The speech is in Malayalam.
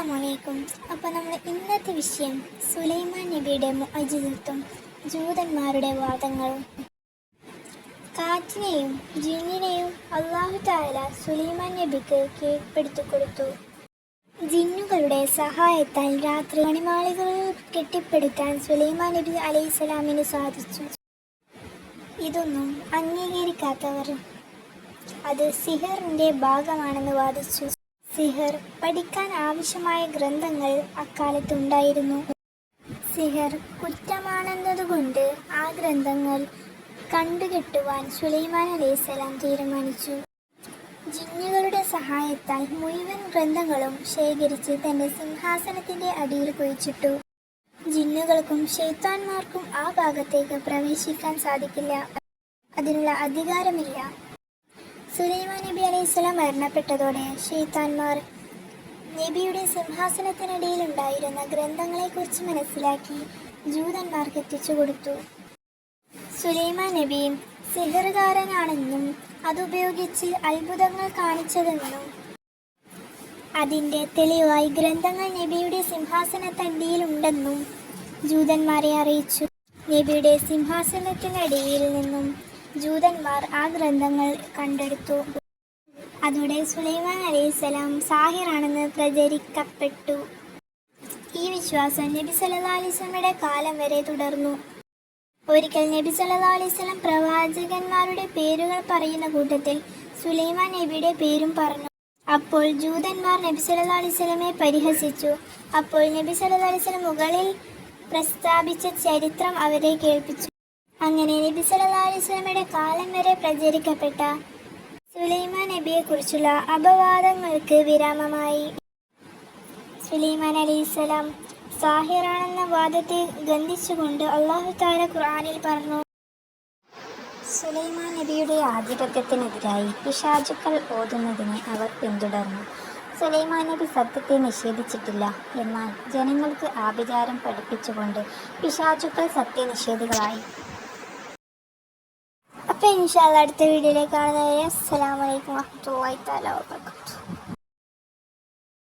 അസ്സലാമലൈക്കും. അപ്പോൾ നമ്മൾ ഇന്നത്തെ വിഷയം സുലൈമാൻ നബിയുടെ അജിതത്വം ജൂതന്മാരുടെ വാദങ്ങളും. കാറ്റിനെയും ജിന്നിനെയും അള്ളാഹു താല സുലൈമാൻ നബിക്ക് കീഴ്പ്പെടുത്തി കൊടുത്തു. ജിന്നുകളുടെ സഹായത്താൽ രാത്രി മണിമാളികൾ കെട്ടിപ്പടുക്കാൻ സുലൈമാൻ നബി അലൈഹിസ്സലാമിന് സാധിച്ചു. ഇതൊന്നും അംഗീകരിക്കാത്തവർ. അത് സിഹറിന്റെ ഭാഗമാണെന്ന് വാദിച്ചു. സിഹർ പഠിക്കാൻ ആവശ്യമായ ഗ്രന്ഥങ്ങൾ അക്കാലത്തുണ്ടായിരുന്നു. സിഹർ കുറ്റമാണെന്നതുകൊണ്ട് ആ ഗ്രന്ഥങ്ങൾ കണ്ടുകെട്ടുവാൻ സുലൈമാൻ അലൈഹിസ്സലാം തീരുമാനിച്ചു. ജിന്നുകളുടെ സഹായത്താൽ മുഴുവൻ ഗ്രന്ഥങ്ങളും ശേഖരിച്ച് തന്റെ സിംഹാസനത്തിന്റെ അടിയിൽ കുഴിച്ചിട്ടു. ജിന്നുകൾക്കും ഷെയ്ത്താന്മാർക്കും ആ ഭാഗത്തേക്ക് പ്രവേശിക്കാൻ സാധിക്കില്ല. അതിനുള്ള അധികാരമില്ല. സുലൈമാൻ നബി അലൈഹിസ്സലാം മരണപ്പെട്ടതോടെ ഷെയ്ത്താന്മാർ നബിയുടെ സിംഹാസനത്തിനിടയിൽ ഉണ്ടായിരുന്ന ഗ്രന്ഥങ്ങളെക്കുറിച്ച് മനസ്സിലാക്കി ജൂതന്മാർക്ക് എത്തിച്ചു കൊടുത്തു. സുലൈമാൻ നബി സിഹറുകാരനാണെന്നും അതുപയോഗിച്ച് അത്ഭുതങ്ങൾ കാണിച്ചതെന്നും അതിന്റെ തെളിവായി ഗ്രന്ഥങ്ങൾ നബിയുടെ സിംഹാസനത്തണ്ടിയിലുണ്ടെന്നും ജൂതന്മാരെ അറിയിച്ചു. നബിയുടെ സിംഹാസനത്തിനടിയിൽ നിന്നും ജൂതന്മാർ ആ ഗ്രന്ഥങ്ങൾ കണ്ടെടുത്തു. അതോടെ സുലൈമാൻ അലൈഹിസ്സലാം സാഹിറാണെന്ന് പ്രചരിക്കപ്പെട്ടു. ഈ വിശ്വാസം നബി സല്ലല്ലാഹു അലൈഹി വസല്ലമയുടെ കാലം വരെ തുടർന്നു. ഒരിക്കൽ നബി സല്ലല്ലാഹു അലൈഹി വസല്ലം പ്രവാചകന്മാരുടെ പേരുകൾ പറയുന്ന കൂട്ടത്തിൽ സുലൈമാൻ നബിയുടെ പേരും പറഞ്ഞു. അപ്പോൾ ജൂതന്മാർ നബി സല്ലല്ലാഹു അലൈഹി വസല്ലമയെ പരിഹസിച്ചു. അപ്പോൾ നബി സല്ലല്ലാഹു അലൈഹി വസല്ലം മുകളിൽ പ്രസ്താവിച്ച ചരിത്രം അവരെ കേൾപ്പിച്ചു. അങ്ങനെ നബി സല്ലല്ലാഹു അലൈഹി വസല്ലമയുടെ കാലം വരെ പ്രചരിക്കപ്പെട്ട സുലൈമാൻ നബിയെക്കുറിച്ചുള്ള അപവാദങ്ങൾക്ക് വിരാമമായി. സുലൈമാൻ അലൈഹിസ്സലാം സാഹിറാണെന്ന വാദത്തെ ഗന്ധിച്ചുകൊണ്ട് അള്ളാഹു താര ഖുർആനിൽ പറഞ്ഞു സുലൈമാൻ നബിയുടെ ആധിപത്യത്തിനെതിരായി പിശാചുക്കൾ ഓതുന്നതിനെ അവർ പിന്തുടർന്നു. സുലൈമാൻ നബി സത്യത്തെ നിഷേധിച്ചിട്ടില്ല. എന്നാൽ ജനങ്ങൾക്ക് ആഭിചാരം പഠിപ്പിച്ചുകൊണ്ട് പിശാചുക്കൾ സത്യനിഷേധികളായി. അപ്പോൾ ഇൻഷാല്ല അടുത്ത വീഡിയോയിലേക്ക് കാണുന്നവരെ അസ്സലാമലൈക്കും വാഹത്തുള്ള തആല വബറകാതുഹു.